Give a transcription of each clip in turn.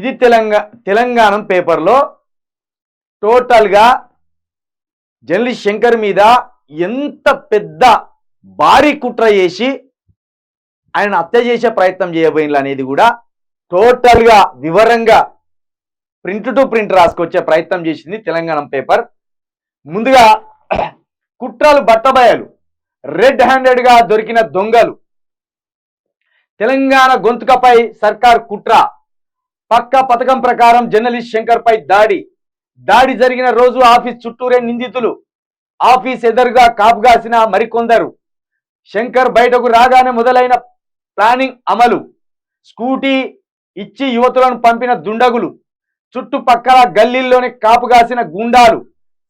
ఇది తెలంగాణ తెలంగాణ పేపర్లో టోటల్గా జర్నలిస్ట్ శంకర్ మీద ఎంత పెద్ద భారీ కుట్ర చేసి ఆయన హత్య చేసే ప్రయత్నం చేయబోయింది అనేది కూడా టోటల్గా వివరంగా ప్రింట్ టు ప్రింట్ రాసుకొచ్చే ప్రయత్నం చేసింది తెలంగాణ పేపర్. ముందుగా కుట్రలు బట్టబయలు రెడ్ హ్యాండెడ్గా దొరికిన దొంగలు. తెలంగాణ గొంతుకపై సర్కార్ కుట్ర పక్కా పథకం ప్రకారం జర్నలిస్ట్ శంకర్ పై దాడి. దాడి జరిగిన రోజు ఆఫీస్ చుట్టూరే నిందితులు. ఆఫీస్ ఎదురుగా కాపుగాసిన మరికొందరు. శంకర్ బయటకు రాగానే మొదలైన ప్లానింగ్ అమలు. స్కూటీ ఇచ్చి యువతులను పంపిన దుండగులు. చుట్టుపక్కల గల్లీల్లోని కాపుగాసిన గుండాలు.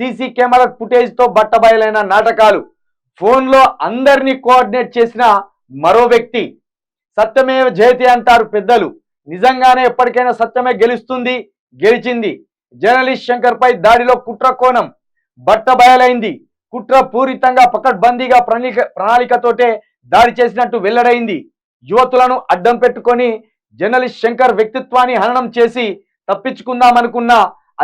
సీసీ కెమెరా ఫుటేజ్తో బట్టబయలైన నాటకాలు. ఫోన్లో అందరినీ కోఆర్డినేట్ చేసిన మరో వ్యక్తి. సత్యమేవ జయతి అంటారు పెద్దలు. నిజంగానే ఎప్పటికైనా సత్యమే గెలుస్తుంది గెలిచింది. జర్నలిస్ట్ శంకర్ పై దాడిలో కుట్ర కోణం బట్ట బయలైంది. కుట్ర పూరితంగా పకడ్బందీగా ప్రణాళిక ప్రణాళికతోటే దాడి చేసినట్టు వెల్లడైంది. యువతులను అడ్డం పెట్టుకొని జర్నలిస్ట్ శంకర్ వ్యక్తిత్వాన్ని హననం చేసి తప్పించుకుందామనుకున్న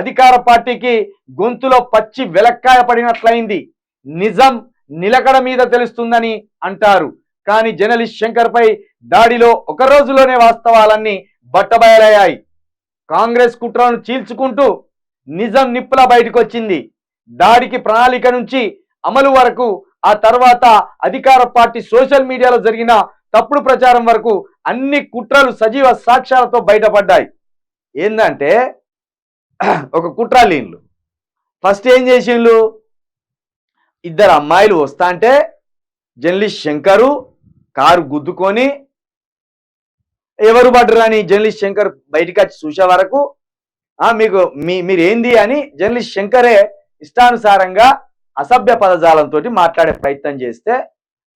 అధికార పార్టీకి గొంతులో పచ్చి వెలక్కాయ పడినట్లయింది. నిజం నిలకడ మీద తెలుస్తుందని అంటారు. కానీ జర్నలిస్ట్ శంకర్ పై దాడిలో ఒక రోజులోనే వాస్తవాలన్నీ బట్టబయలయ్యాయి. కాంగ్రెస్ కుట్రను చీల్చుకుంటూ నిజం నిప్పుల బయటకు వచ్చింది దాడికి ప్రణాళిక నుంచి అమలు వరకు ఆ తర్వాత అధికార పార్టీ సోషల్ మీడియాలో జరిగిన తప్పుడు ప్రచారం వరకు అన్ని కుట్రలు సజీవ సాక్ష్యాలతో బయటపడ్డాయి. ఏందంటే ఒక కుట్రలీన్లు. ఫస్ట్ ఏం చేసిండ్లు? ఇద్దరు అమ్మాయిలు వస్తా అంటే జర్నలిస్ట్ శంకరు కారు గుద్దుకొని ఎవరు పడ్డరు జర్నలిస్ట్ శంకర్ బయటికి వచ్చి చూసే వరకు మీకు మీ మీరు ఏంది అని జర్నలిస్ట్ శంకరే ఇష్టానుసారంగా అసభ్య పదజాలంతో మాట్లాడే ప్రయత్నం చేస్తే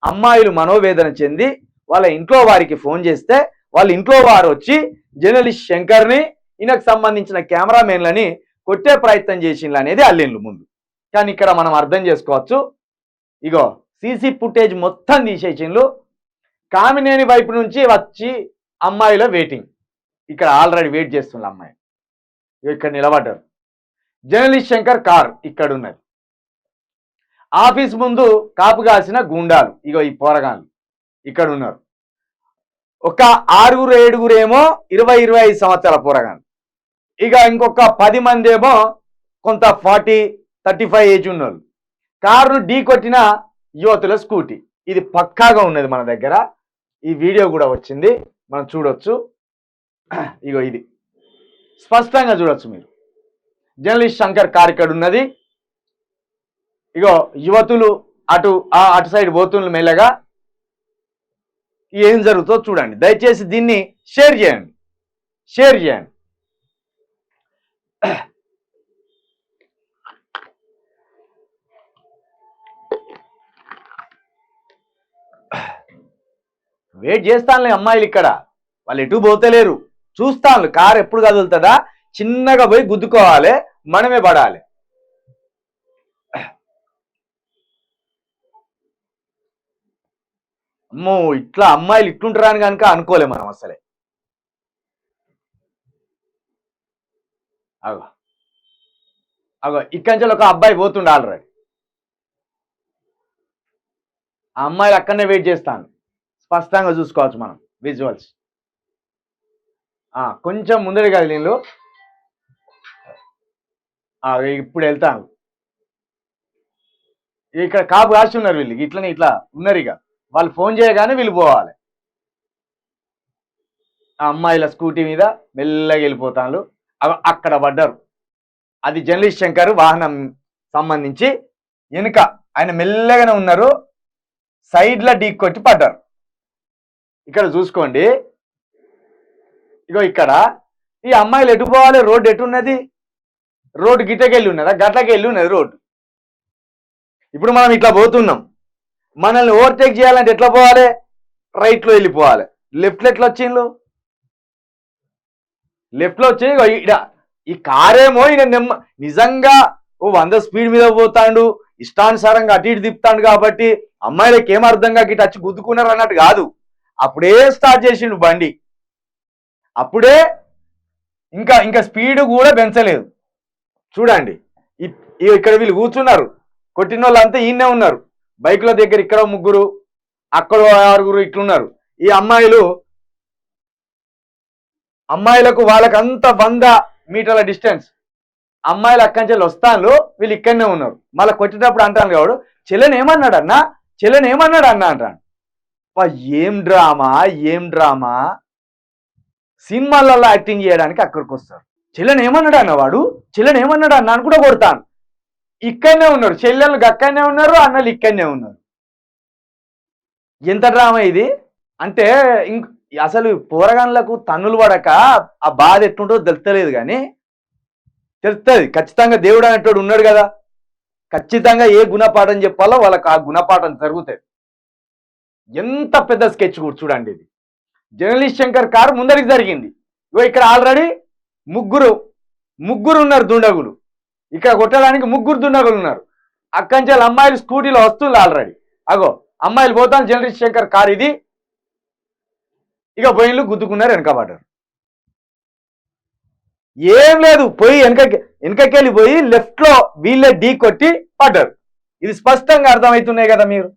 అమ్మాయిలు మనోవేదన చెంది వాళ్ళ ఇంట్లో వారికి ఫోన్ చేస్తే వాళ్ళ ఇంట్లో వారు వచ్చి జర్నలిస్ట్ శంకర్ని ఈయనకు సంబంధించిన కెమెరామెన్లని కొట్టే ప్రయత్నం చేసిండ్రు అనేది అల్లిండ్లు ముందు. కానీ ఇక్కడ మనం అర్థం చేసుకోవచ్చు. ఇగో సీసీ ఫుటేజ్ మొత్తం తీసేసిండ్లు. కామినేని వైపు నుంచి వచ్చి అమ్మాయిల వెయిటింగ్ ఇక్కడ ఆల్రెడీ వెయిట్ చేస్తున్న అమ్మాయి. ఇగో ఇక్కడ నిలబడ్డారు. జర్నలిస్ట్ శంకర్ కార్ ఇక్కడ ఉన్నది. ఆఫీస్ ముందు కాపు కాసిన గుండాలు. ఇగో ఈ పోరగాళ్ళు ఇక్కడ ఉన్నారు. ఒక ఆరుగురు ఏడుగురు ఏమో ఇరవై ఇరవై ఐదు సంవత్సరాల పోరగాళ్ళు. ఇక ఇంకొక పది మంది ఏమో కొంత ఫార్టీ థర్టీ ఫైవ్ ఏజ్ ఉన్నోళ్ళు. కారును ఢీ కొట్టిన యువతుల స్కూటీ. ఇది పక్కాగా ఉన్నది మన దగ్గర. ఈ వీడియో కూడా వచ్చింది. మనం చూడొచ్చు. ఇగో ఇది. స్పష్టంగా చూడొచ్చు మీరు. జర్నలిస్ట్ శంకర్ కార్ ఇక్కడ ఉన్నది. ఇగో యువతులు అటు ఆ అటు సైడ్ పోతున్న మెల్లగా ఏం జరుగుతుందో చూడండి. దయచేసి దీన్ని షేర్ చేయండి. షేర్ చేయండి. వెయిట్ చేస్తానులే అమ్మాయిలు ఇక్కడ. వాళ్ళు ఎటు పోతలేరు చూస్తాను కారు ఎప్పుడు కదులుతుందా? చిన్నగా పోయి గుద్దుకోవాలి. మనమే పడాలి. అమ్మో ఇట్లా అమ్మాయిలు ఇట్లుంటారా అని కనుక అనుకోలే మనం అసలే. అగో. అగో ఇక్కడి నుంచి ఒక అబ్బాయి పోతుండే ఆల్రెడీ. ఆ అమ్మాయిలు అక్కడనే వెయిట్ చేస్తాను స్పష్టంగా చూసుకోవచ్చు మనం విజువల్స్. కొంచెం ముందరే కాదు నీళ్ళు. ఇప్పుడు వెళ్తాను ఇక్కడ కాపు కాసి ఉన్నారు వీళ్ళు. ఇట్లనే ఇట్లా ఉన్నారు ఇక. వాళ్ళు ఫోన్ చేయగానే వీళ్ళు పోవాలి. ఆ అమ్మాయిల స్కూటీ మీద మెల్లగా వెళ్ళిపోతాను అక్కడ పడ్డారు. అది జర్నలిస్ట్ శంకర్ వాహనం సంబంధించి వెనుక ఆయన మెల్లగానే ఉన్నారు. సైడ్లో డీక్కొచ్చి కొట్టి పడ్డారు. ఇక్కడ చూసుకోండి. ఇగో ఇక్కడ ఈ అమ్మాయిలు ఎటు పోవాలి? రోడ్డు ఎటు ఉన్నది రోడ్డు గిట్టకెళ్ళి ఉన్నదా? గట్లకి వెళ్ళి ఉన్నది రోడ్డు. ఇప్పుడు మనం ఇట్లా పోతున్నాం. మనల్ని ఓవర్టేక్ చేయాలంటే ఎట్లా పోవాలి? రైట్లో వెళ్ళిపోవాలి. లెఫ్ట్లో ఎట్లా వచ్చిండ్రు లెఫ్ట్లో వచ్చి ఈ కారేమో ఈయన నెమ్మ నిజంగా ఓ వంద స్పీడ్ మీద పోతాడు. ఇష్టానుసారంగా అటు ఇటు తిప్పుతాడు కాబట్టి అమ్మాయిలకి ఏం అర్థంగా గిట్ట వచ్చి గుద్దుకున్నారు అన్నట్టు కాదు. అప్పుడే స్టార్ట్ చేసిండు బండి. అప్పుడే ఇంకా ఇంకా స్పీడ్ కూడా పెంచలేదు. చూడండి ఇక్కడ వీళ్ళు కూర్చున్నారు. కొట్టిన వాళ్ళంతా ఈయనే ఉన్నారు. బైకుల దగ్గర ఇక్కడ ముగ్గురు అక్కడ ఆరుగురు ఇట్లున్నారు. ఈ అమ్మాయిలు అమ్మాయిలకు వాళ్ళకి అంత వంద మీటర్ల డిస్టెన్స్. అమ్మాయిలు అక్కడి నుంచి వస్తాను వీళ్ళు ఇక్కడనే ఉన్నారు. మళ్ళీ కొట్టేటప్పుడు అంటాను కావడు చెల్లెని ఏమన్నాడు అన్న చెల్లెని ఏమన్నాడు అన్న అంటాను ఏం డ్రామా ఏం డ్రామా? సినిమాలలో యాక్టింగ్ చేయడానికి అక్కడికి వస్తారు చెల్లెని ఏమన్నాడు అన్న వాడు చెల్లెని ఏమన్నాడు అన్న అని కూడా కొడతాను. ఇక్కడనే ఉన్నారు. చెల్లెలు అక్కడనే ఉన్నారు అన్నలు ఇక్కడనే ఉన్నారు. ఎంత డ్రామా ఇది? అంటే ఇంక అసలు పోరగాన్లకు తన్నులు పడక ఆ బాధ ఎట్లుంటుందో తెలుస్తలేదు కానీ తెలుస్తుంది ఖచ్చితంగా దేవుడు అనేటోడు ఉన్నాడు కదా. ఖచ్చితంగా ఏ గుణపాఠం చెప్పాలో వాళ్ళకి ఆ గుణపాఠం జరుగుతుంది ఎంత పెద్ద స్కెచ్ కూడా చూడండి ఇది. జర్నలిస్ట్ శంకర్ కారు ముందరికి జరిగింది. ఇగో ఇక్కడ ఆల్రెడీ ముగ్గురు ముగ్గురు ఉన్నారు దుండగులు. ఇక్కడ కొట్టడానికి ముగ్గురు దుండగులు ఉన్నారు. అక్కడి నుంచి వాళ్ళ అమ్మాయిలు స్కూటీలో వస్తుంది ఆల్రెడీ. అగో అమ్మాయిలు పోతాను జర్నలిస్ట్ శంకర్ కారు ఇది. ఇక పోయిన్లు గుద్దుకున్నారు వెనకబడ్డారు. ఏం లేదు పోయి వెనక వెనకకెళ్ళి పోయి లెఫ్ట్లో వీళ్ళే ఢీ కొట్టి పడ్డారు. ఇది స్పష్టంగా అర్థమవుతున్నాయి కదా మీరు?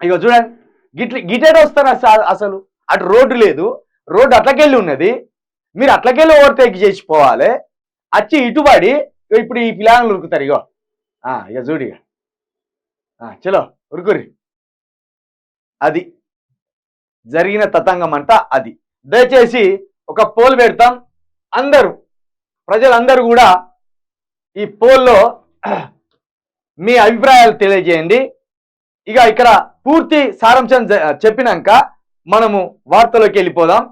ఇక చూడండి. గిట్ల గిటెడ్ వస్తారు అసలు. అటు రోడ్డు లేదు. రోడ్డు అట్లకెళ్ళి ఉన్నది. మీరు అట్లకెళ్ళి ఓవర్టేక్ చేసి పోవాలి. వచ్చి ఇటుబడి ఇప్పుడు ఈ పిల్లలు ఉరుకుతారు ఇగో. ఇక చూడు ఇక చలో ఉరుకురి అది. జరిగిన తతంగం అంట అది. దయచేసి ఒక పోల్ పెడతాం. అందరూ ప్రజలందరూ కూడా ఈ పోల్లో మీ అభిప్రాయాలు తెలియజేయండి. ఇక ఇక్కడ పూర్తి సారాంశం చెప్పినాక మనము వార్తలోకి వెళ్ళిపోదాం.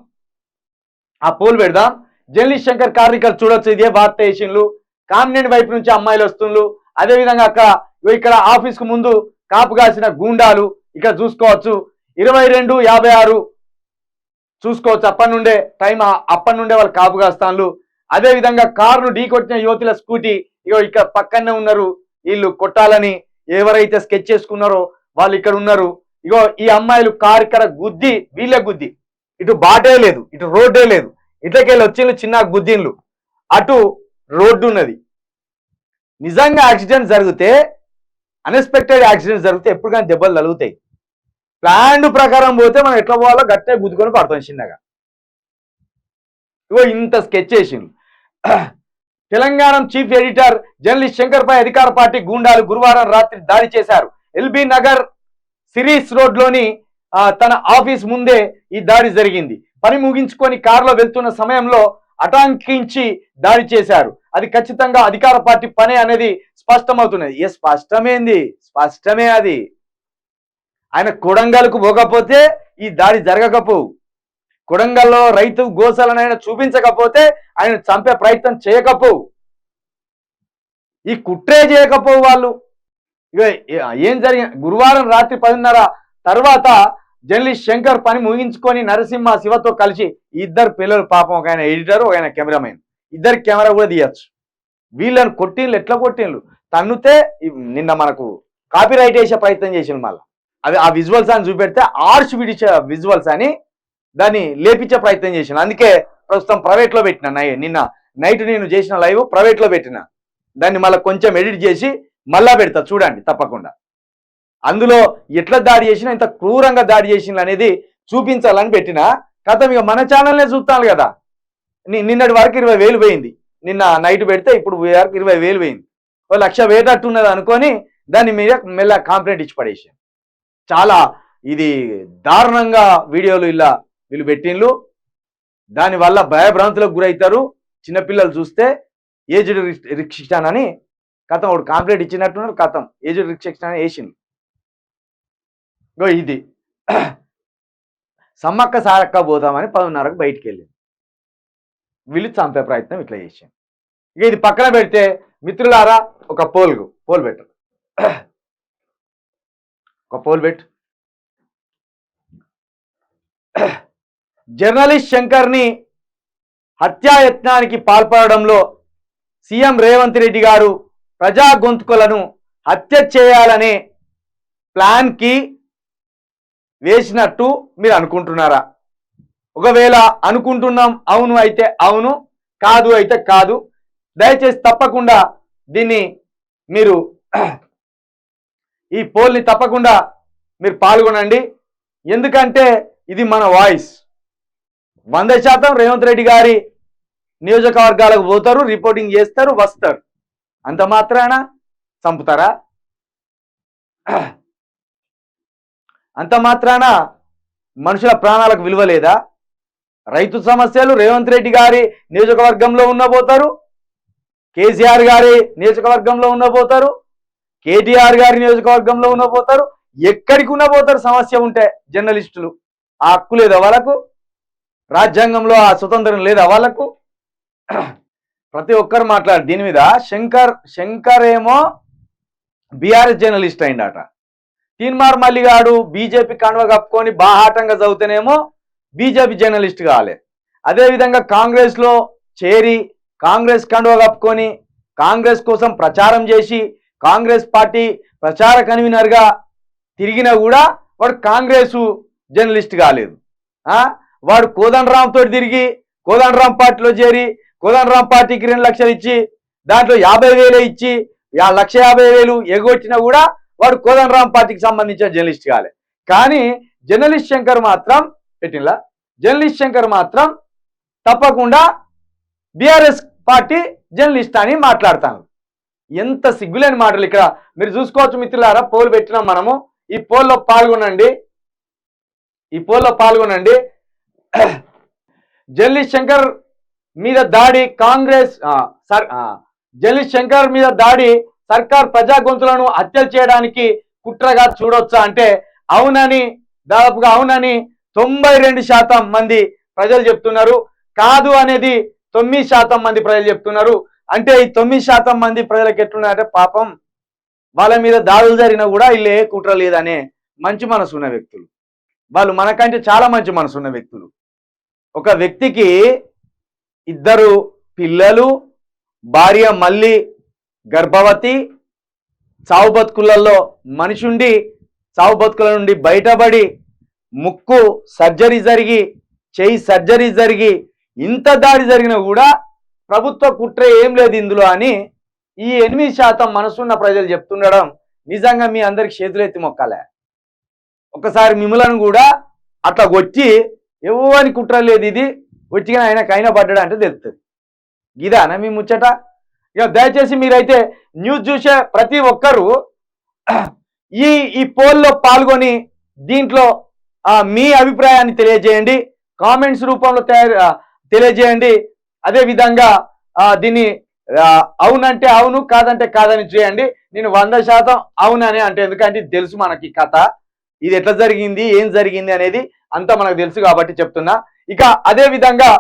ఆ పోల్ పెడదాం. జర్నలిస్ట్ శంకర్ కార్మికలు చూడొచ్చు. ఇదే వార్త వేసిండ్లు కామినేని వైపు నుంచి అమ్మాయిలు వస్తుండ్రు అదేవిధంగా అక్కడ ఇగో ఇక్కడ ఆఫీస్కు ముందు కాపు కాసిన గూండాలు ఇక్కడ చూసుకోవచ్చు. ఇరవై రెండు యాభై ఆరు చూసుకోవచ్చు. అప్పటి నుండే టైం అప్పటి నుండే వాళ్ళు కాపు కాస్తాన్లు. అదేవిధంగా కారును ఢీకొట్టిన యువతుల స్కూటీ ఇగో ఇక్కడ పక్కనే ఉన్నారు. వీళ్ళు కొట్టాలని ఎవరైతే స్కెచ్ చేసుకున్నారో వాళ్ళు ఇక్కడ ఉన్నారు. ఇగో ఈ అమ్మాయిలు కారు ఇక్కడ గుద్ది వీళ్ళే గుద్ది. ఇటు బాటే లేదు ఇటు రోడ్డే లేదు. ఇట్లకెళ్ళి వచ్చిండ్లు చిన్న గుద్దిన్లు అటు రోడ్డు ఉన్నది. నిజంగా యాక్సిడెంట్ జరిగితే అన్ఎక్స్పెక్టెడ్ యాక్సిడెంట్ జరిగితే ఎప్పుడు కానీ దెబ్బలు తలుగుతాయి ప్లాన్ ప్రకారం పోతే మనం ఎట్లా పోవాలో గట్టే గుద్దుకొని పడతాం చిన్నగా. ఇగో ఇంత స్కెచ్ చేసిండు Telangana chief editor journalist Shankar పై అధికార పార్టీ గూండాలు గురువారం రాత్రి దాడి చేశారు. ఎల్బీ నగర్ సిరీస్ రోడ్లోని తన ఆఫీస్ ముందే ఈ దాడి జరిగింది. పని ముగించుకొని కారులో వెళ్తున్న సమయంలో అటాంకించి దాడి చేశారు. అది ఖచ్చితంగా అధికార పార్టీ పనే అనేది స్పష్టమవుతున్నది. ఏ స్పష్టమేంది? స్పష్టమే అది. ఆయన కొడంగల్కు పోకపోతే ఈ దాడి జరగకపోవు కొడంగల్లో రైతు గోశాలను ఆయన చూపించకపోతే ఆయన చంపే ప్రయత్నం చేయకపోవు ఈ కుట్రే చేయకపోవు వాళ్ళు. ఇక ఏం జరిగిన గురువారం రాత్రి పదిన్నర తర్వాత జర్నలిస్ట్ శంకర్ పని ముగించుకొని నరసింహ శివతో కలిసి ఇద్దరు పిల్లలు పాపం ఒక ఆయన ఎడిటర్ ఒక ఆయన కెమెరామెన్. ఇద్దరు కెమెరా కూడా తీయచ్చు. వీళ్ళని కొట్టిండ్లు ఎట్లా కొట్టిండ్లు? తన్నుతే నిన్న మనకు కాపీ రైట్ వేసే ప్రయత్నం చేసిండు మళ్ళీ. అవి ఆ విజువల్స్ అని చూపెడితే ఆర్చ్ విడిచే విజువల్స్ అని దాన్ని లేపించే ప్రయత్నం చేసిన అందుకే ప్రస్తుతం ప్రైవేట్లో పెట్టిన నిన్న నైట్ నేను చేసిన లైవ్ ప్రైవేట్లో పెట్టిన. దాన్ని మళ్ళీ కొంచెం ఎడిట్ చేసి మళ్ళా పెడతా చూడండి తప్పకుండా. అందులో ఎట్లా దాడి చేసినా ఇంత క్రూరంగా దాడి చేసిన అనేది చూపించాలని పెట్టిన కథ ఇక మన ఛానల్నే చూస్తాను కదా. నిన్నటి వరకు ఇరవై వేలు పోయింది. నిన్న నైట్ పెడితే ఇప్పుడు వరకు ఇరవై వేలు పోయింది. ఓ లక్ష వేటట్టున్నది అనుకొని దాన్ని మీద మెల్ల కాంప్లైంట్ ఇచ్చి పడేసి చాలా ఇది దారుణంగా వీడియోలు ఇలా వీళ్ళు పెట్టిండ్లు దానివల్ల భయభ్రాంతులకు గురవుతారు. చిన్నపిల్లలు చూస్తే ఏజ్డ్ రిస్ట్రిక్షన్ అని కథం ఒకడు కాంప్లైంట్ ఇచ్చినట్టున్నారు కథం. ఏజ్డ్ రిస్ట్రిక్షన్ అని వేసింది గో ఇది. సమ్మక్క సారక్క పోదామని పదిన్నరకు బయటికి వెళ్ళింది వీళ్ళు చంపే ప్రయత్నం ఇట్లా చేసాం ఇక ఇది పక్కన పెడితే మిత్రులారా ఒక పోల్గు పోల్ పెట్టరు ఒక పోల్ పెట్టు జర్నలిస్ట్ శంకర్ని హత్యాయత్నానికి పాల్పడడంలో సీఎం రేవంత్ రెడ్డి గారు ప్రజా గొంతుకలను హత్య చేయాలనే ప్లాన్కి వేసినట్టు మీరు అనుకుంటున్నారా? ఒకవేళ అనుకుంటున్నాం అవును అయితే అవును కాదు అయితే కాదు దయచేసి తప్పకుండా దీన్ని మీరు ఈ పోల్ని తప్పకుండా మీరు పాల్గొనండి. ఎందుకంటే ఇది మన వాయిస్. వంద శాతం రేవంత్ రెడ్డి గారి నియోజకవర్గాలకు పోతారు రిపోర్టింగ్ చేస్తారు వస్తారు. అంత మాత్రాన చంపుతారా? అంత మాత్రాన మనుషుల ప్రాణాలకు విలువ లేదా? రైతు సమస్యలు రేవంత్ రెడ్డి గారి నియోజకవర్గంలో ఉండబోతారు కేసీఆర్ గారి నియోజకవర్గంలో ఉండబోతారు కేటీఆర్ గారి నియోజకవర్గంలో ఉండబోతారు ఎక్కడికి ఉండబోతారు సమస్య ఉంటే జర్నలిస్టులు. ఆ హక్కు లేదా వాళ్ళకు? రాజ్యాంగంలో ఆ స్వతంత్రం లేదా వాళ్ళకు? ప్రతి ఒక్కరు మాట్లాడు దీని మీద శంకర్ శంకర్ ఏమో బీఆర్ఎస్ జర్నలిస్ట్ అయిందట తీన్మార్ మల్లిగాడు బీజేపీ కండువ కప్పుకొని బాహాటంగా చదివితేనేమో బీజేపీ జర్నలిస్ట్ కాలే. అదేవిధంగా కాంగ్రెస్లో చేరి కాంగ్రెస్ కండువ కప్పుకొని కాంగ్రెస్ కోసం ప్రచారం చేసి కాంగ్రెస్ పార్టీ ప్రచార కన్వీనర్గా తిరిగినా కూడా వాడు కాంగ్రెస్ జర్నలిస్ట్ కాలేదు. వాడు కోదండరామ్ తోటి తిరిగి కోదండరామ్ పార్టీలో చేరి కోదండరాం పార్టీకి రెండు లక్షలు ఇచ్చి దాంట్లో యాభై వేలే ఇచ్చి లక్ష యాభై వేలు ఎగొచ్చినా కూడా వాడు కోదండరాం పార్టీకి సంబంధించిన జర్నలిస్ట్ కాలే. కానీ జర్నలిస్ట్ శంకర్ మాత్రం పెట్టినలా జర్నలిస్ట్ శంకర్ మాత్రం తప్పకుండా బీఆర్ఎస్ పార్టీ జర్నలిస్ట్ అని మాట్లాడతాను. ఎంత సిగ్గులేని మాటలు ఇక్కడ. మీరు చూసుకోవచ్చు మిత్రులారా పోల్ పెట్టినాం మనము. ఈ పోల్లో పాల్గొనండి. ఈ పోల్లో పాల్గొనండి. జర్నలిస్ట్ శంకర్ మీద దాడి కాంగ్రెస్ ఆ, సర్ శంకర్ మీద దాడి సర్కార్ ప్రజా గొంతులను హత్యలు చేయడానికి కుట్రగా చూడొచ్చా అంటే అవునని దాదాపుగా అవునని తొంభై రెండు శాతం మంది ప్రజలు చెప్తున్నారు. కాదు అనేది తొమ్మిది శాతం మంది ప్రజలు చెప్తున్నారు. అంటే ఈ తొమ్మిది శాతం మంది ప్రజలకు ఎట్లున్నారంటే పాపం వాళ్ళ మీద దాడులు జరిగినా కూడా వీళ్ళు ఏ కుట్ర లేదనే మంచి మనసు ఉన్న వ్యక్తులు. వాళ్ళు మనకంటే చాలా మంచి మనసు ఉన్న వ్యక్తులు. ఒక వ్యక్తికి ఇద్దరు పిల్లలు భార్య మళ్ళీ గర్భవతి చావు బతుకులలో మనిషి ఉండి చావు బతుకుల నుండి బయటపడి ముక్కు సర్జరీ జరిగి చేయి సర్జరీ జరిగి ఇంత దాడి జరిగినా కూడా ప్రభుత్వ కుట్ర ఏం లేదు ఇందులో అని ఈ ఎనిమిది శాతం మనసున్న ప్రజలు చెప్తుండడం నిజంగా మీ అందరికి చేతులెత్తి మొక్కాలే. ఒకసారి మిమ్మలను కూడా అట్లా వచ్చి ఎవరిని కుట్ర లేదు ఇది. వచ్చిగా ఆయన కైన పడ్డాడు అంటే తెలుస్తుంది ఇదానా మీ ముచ్చట? ఇక దయచేసి మీరైతే న్యూస్ చూసే ప్రతి ఒక్కరూ ఈ ఈ పోల్లో పాల్గొని దీంట్లో మీ అభిప్రాయాన్ని తెలియజేయండి. కామెంట్స్ రూపంలో తయారు తెలియజేయండి. అదే విధంగా దీన్ని అవునంటే అవును కాదంటే కాదని చేయండి. నేను వంద శాతం అవునని అంటే ఎందుకంటే తెలుసు మనకి కథ. ఇది ఎట్లా జరిగింది ఏం జరిగింది అనేది అంతా మనకు తెలుసు కాబట్టి చెప్తున్నా. ఇక అదే విధంగా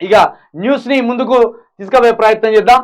ఇక న్యూస్ని ముందుకు తీసుకుపోయే ప్రయత్నం చేద్దాం.